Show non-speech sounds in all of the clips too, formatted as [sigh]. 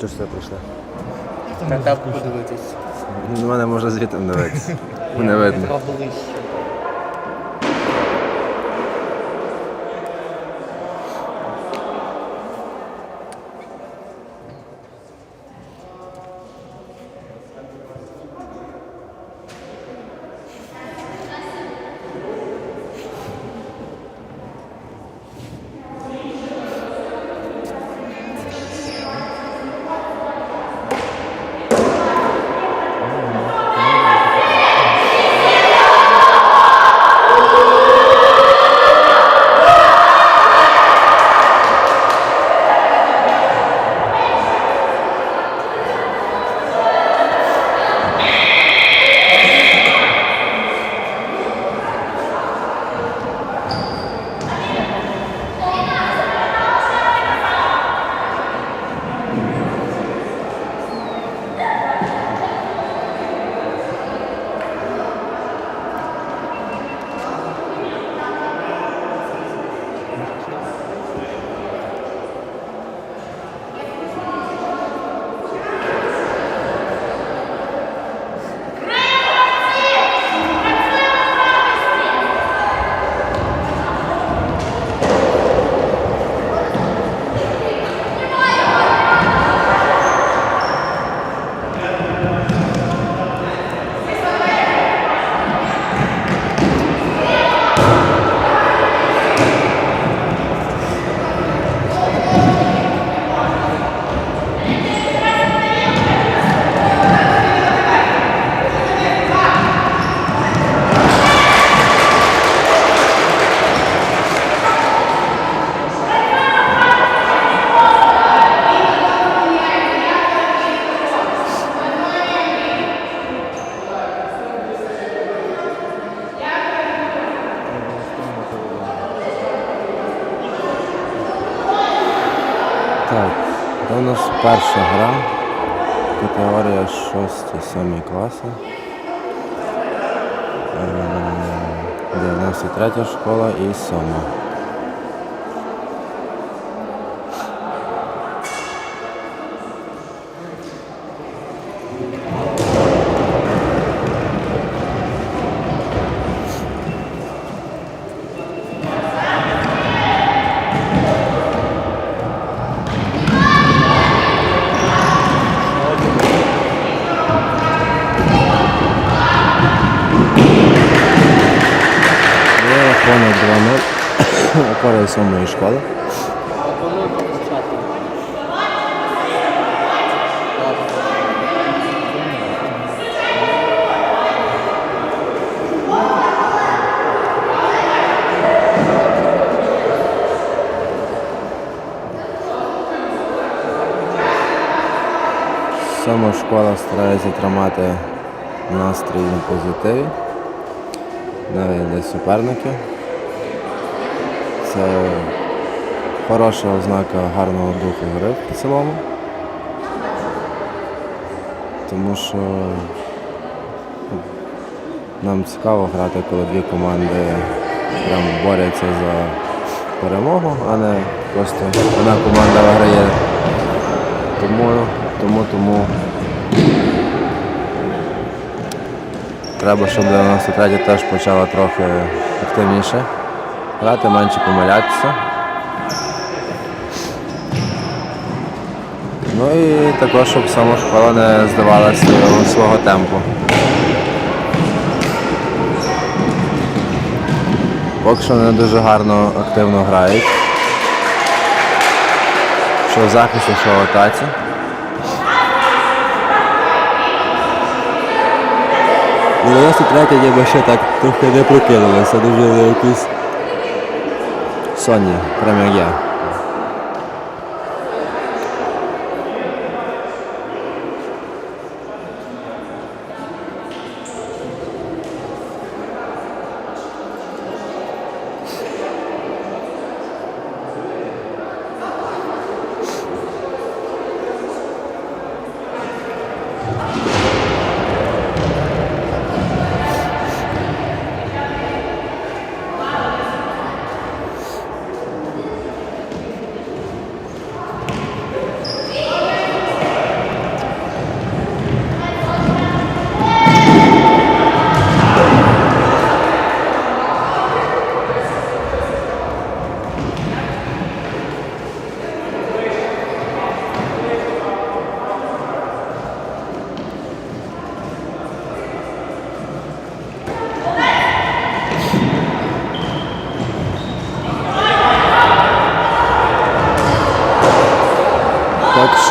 Чого ж це прийшли? Та там подивитись. На мене можна звідти дивитися. Не видно. Це перша гра. Категорія 6-7 класи. Е, 93 школа і 7. Є рахунок 2-0 у користь 7 школи. Сама школа старається тримати настрій на позитиві, навіть для суперників. Це хороша ознака гарного духу гри в цілому. Тому що ну, нам цікаво грати, коли дві команди прям борються за перемогу, а не просто одна команда виграє. Тому, тому, тому треба, щоб 93 теж почала трохи активніше грати, менше помилятися. Ну і також, щоб сама школа не здавалася свого, темпу. Поки що не дуже гарно активно грають. Що в захисті, що в атаці. Ну, 93 ніби ще так трохи не прокинулися, дуже якісь сонні, прямо як я.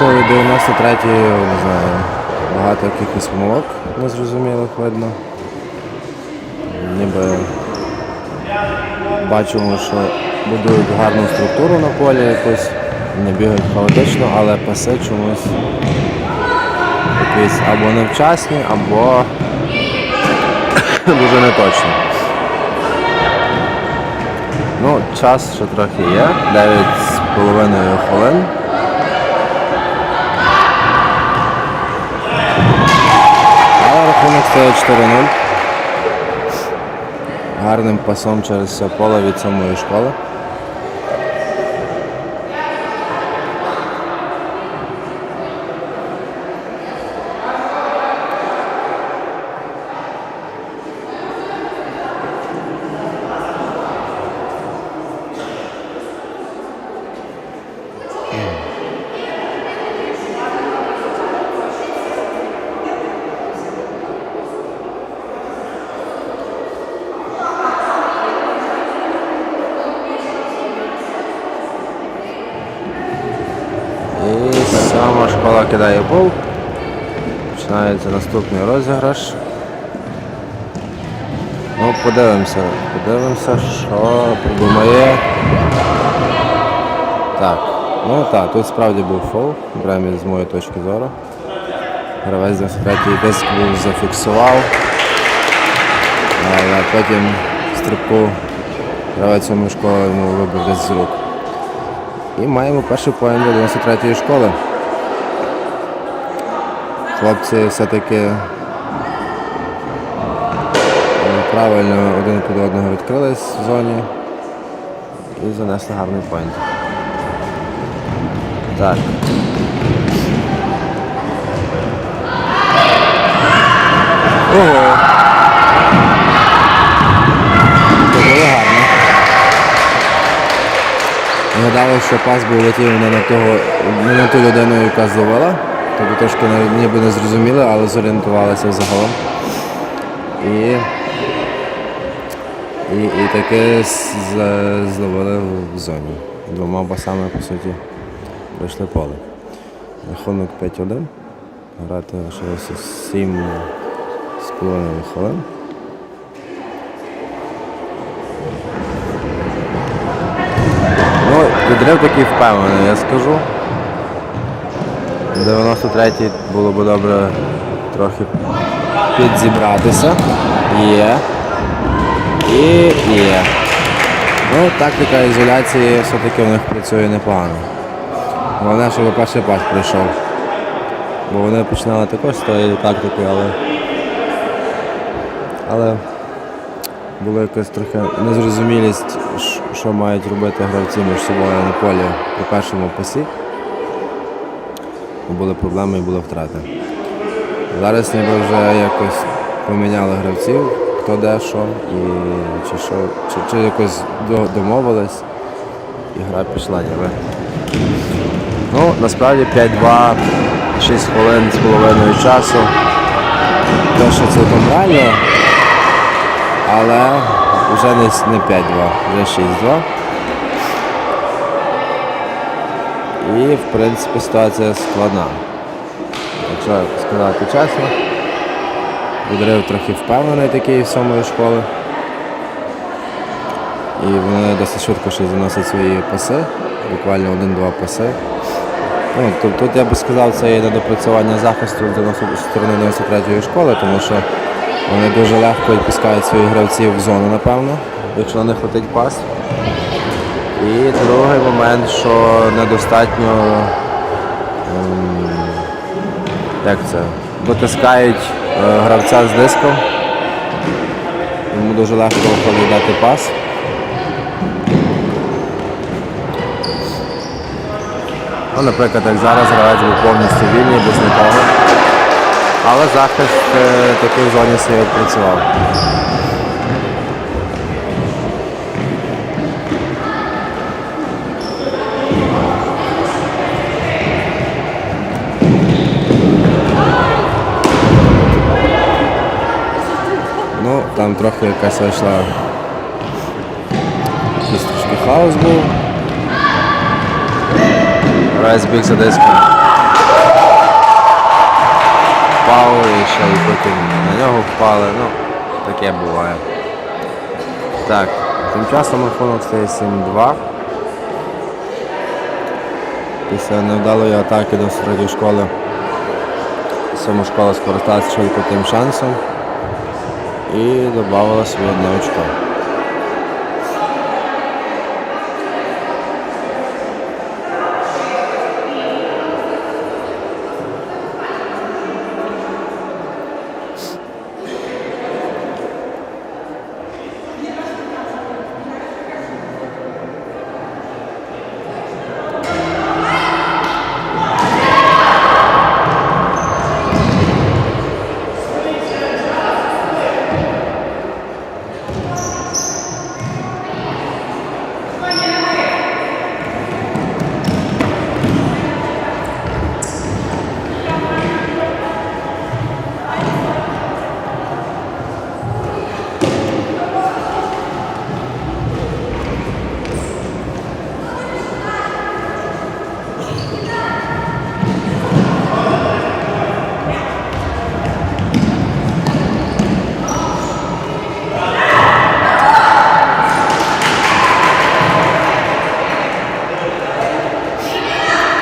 Від 93-ї, не знаю, багато якихось помилок незрозумілих видно. Ніби бачимо, що будують гарну структуру на полі якусь, не бігають хаотично, але паси чомусь якісь або невчасні, або [coughs] дуже неточні. Ну, час ще трохи є, 9 з половиною хвилин. Але рахунок стоїть 4-0. Гарним пасом через все поле від самої школи. І школа кидає пол. Починається наступний розіграш. Ну, подивимося, подивимося, що придумає. Так, ну так, тут справді був фол, прямо з моєї точки зору. Гравець на третій диск був зафіксував, але потім стрибку гравець цьому школи йому вибив десь з рук. І маємо перший поєнт для 93-ї школи. Хлопці все-таки е, правильно один під одного відкрились в зоні і занесли гарний поінт. Так. Ого! Це було гарно. Нагадали, що пас був летів не на того, не на ту людину, яка зловила. Тобто трошки ніби не зрозуміли, але зорієнтувалися взагалом. І, і, і з- зловили в зоні. Двома басами, по суті, пройшли поле. Рахунок 5-1. Грати лишилося 7 з половиною хвилин. Ну, відрив такий впевнений, я скажу. 93-й було б добре трохи підзібратися. Є. І є. Ну, тактика ізоляції все-таки в них працює непогано. Головне, щоб перший пас прийшов. Бо вони починали також з тої тактики, але. Але була якась трохи незрозумілість, що мають робити гравці між собою на полі при першому пасі. Були проблеми і були втрати. Зараз ніби вже якось поміняли гравців, хто де що, і чи що, чи, чи якось домовились, і гра пішла ніби. Ну, насправді 5-2, 6 хвилин з половиною часу. Те, що цілком реально, але вже не 5-2, вже 6-2. І в принципі ситуація складна. Якщо сказати чесно, відрив трохи впевнений такий з самої школи. І вони досить швидко ще заносять свої паси, буквально один-два паси. Ну, тут, тут я би сказав, це є недопрацювання захисту з 90 сторони 93-ї школи, тому що вони дуже легко відпускають своїх гравців в зону, напевно, якщо на них летить пас. І другий момент, що недостатньо ем, як це, дотискають е, гравця з диском. Йому дуже легко виходить пас. Ну, наприклад, як зараз гравець був повністю вільний, без нікого. Але захист е, таки в зоні своєї працював. Там трохи якась вийшла. Якийсь трошки хаос був. Гравець біг за диском. впав, і ще й потім на нього впали. Ну, таке буває. Так, тим часом рахунок стає 7-2. Після невдалої атаки до середньої школи сьома школа скористалася швидко тим шансом і додавала собі одне очко.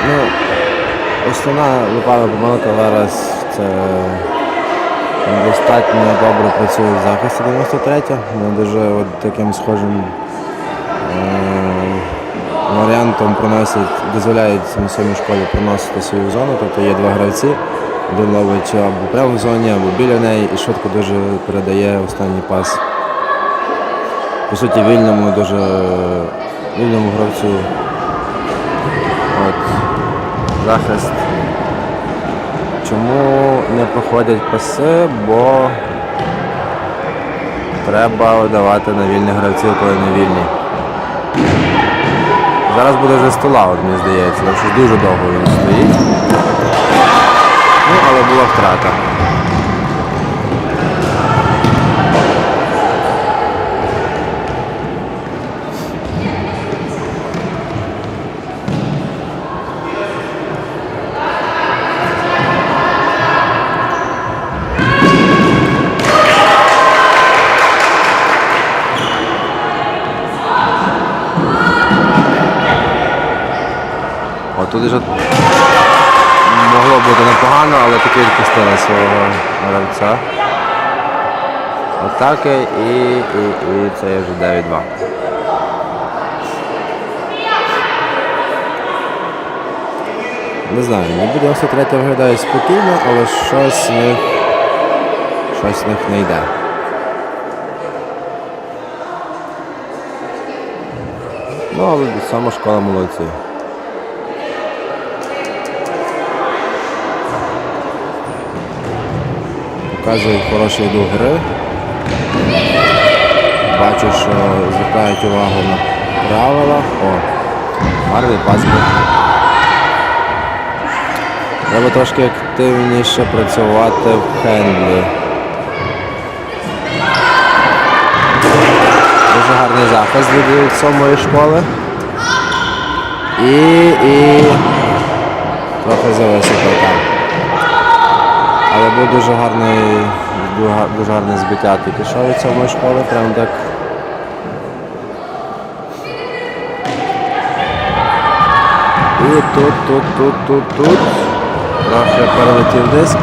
Ну, основна випадок помилка зараз це достатньо добре працює в захисті 93 Вони дуже от таким схожим е, варіантом проносять, дозволяють на сьомій школі проносити свою зону, тобто є два гравці, один ловить або прямо в зоні, або біля неї і швидко дуже передає останній пас. По суті, вільному дуже вільному гравцю. От, захист. Чому не проходять паси? Бо треба давати на вільних гравців, коли не вільні. Зараз буде вже стола, мені здається, тому що дуже довго він стоїть. Ну, але була втрата. От тут вже бути непогано, але таки відпустили свого гравця. Атаки і, і, і це є вже 9-2. Не знаю, ніби 93 виглядає спокійно, але щось в щось них не йде. Ну, але сама школа молодці. Показують хороший дух гри. Бачу, що звертають увагу на правила. О, гарний пас. Треба трошки активніше працювати в хендлі. Дуже гарний захист від сьомої школи. І, і трохи зависоко там. Але був дуже гарний, дуже гарне збиття тільки що від сьомої школи, прям так. І тут, тут, тут, тут, тут. Трохи перелетів диск.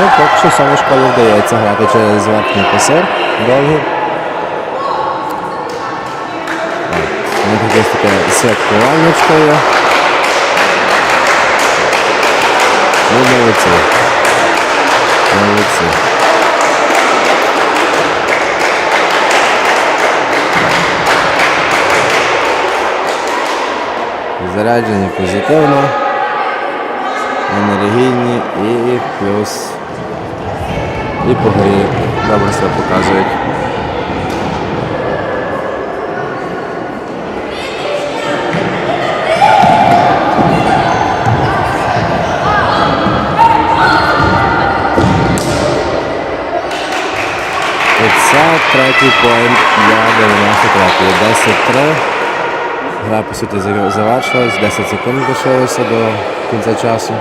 Ну, поки що саме школі вдається грати через верхній пасир довгий. У них якесь таке святкувальничко є. Ну, молодці. Молодці. Заряджені позитивно, енергійні і плюс і по грі добре себе показують. Третій поінт для 93. 10-3. Гра по суті завершилась, 10 секунд лишилося до кінця часу.